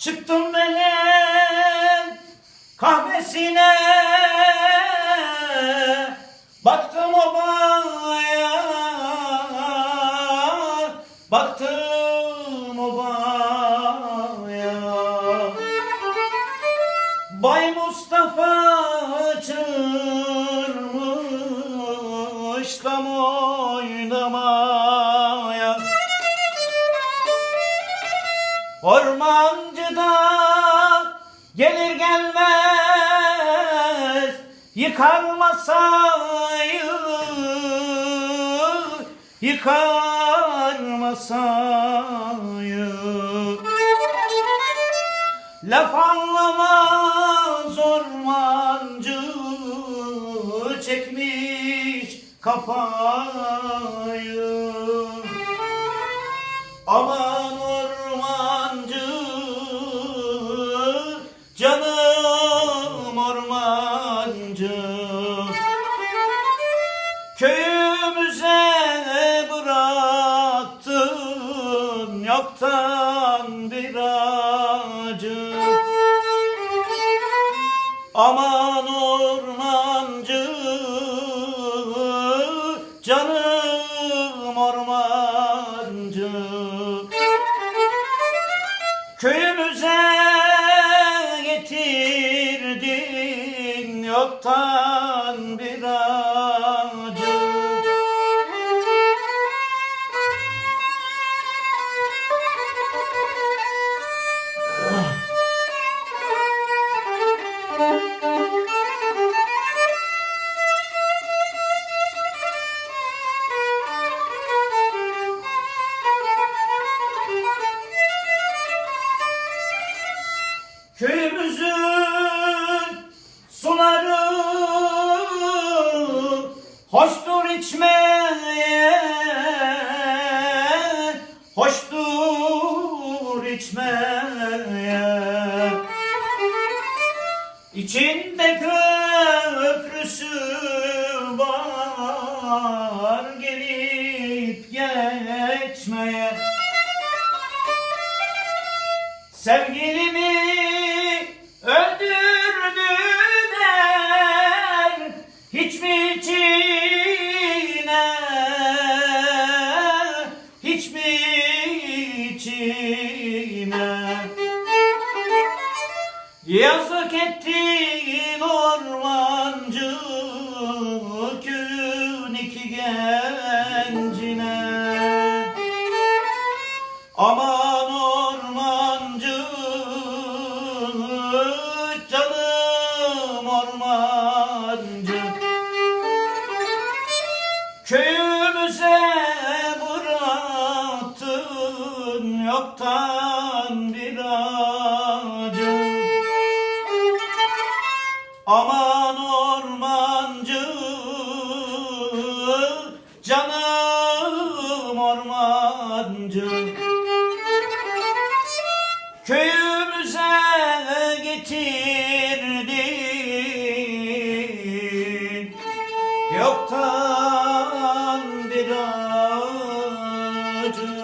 Çıktım melek kahvesine. Baktım obaya. Baktım obaya. Bay Mustafa çırmış tam oynamaya. Orman da gelir gelmez Yıkar masayı Yıkar masayı Laf anlamaz ormancı Çekmiş kafayı. Aman Köyümüze bıraktın Yoktan bir acı. Aman ormancı Canım getirdin yoktan hoştur içmeye, hoştur içmeye. İçinde köprüsü var gelip geçmeye. Sevgilimi öldürdüler Hiç mi içine Yazık ettin ormancı Köyün iki gencine. Aman ormancı canım ormancı. Köyümüze bıraktın yoktan Aman ormancı Köyümüze getirdin Yoktan bir acı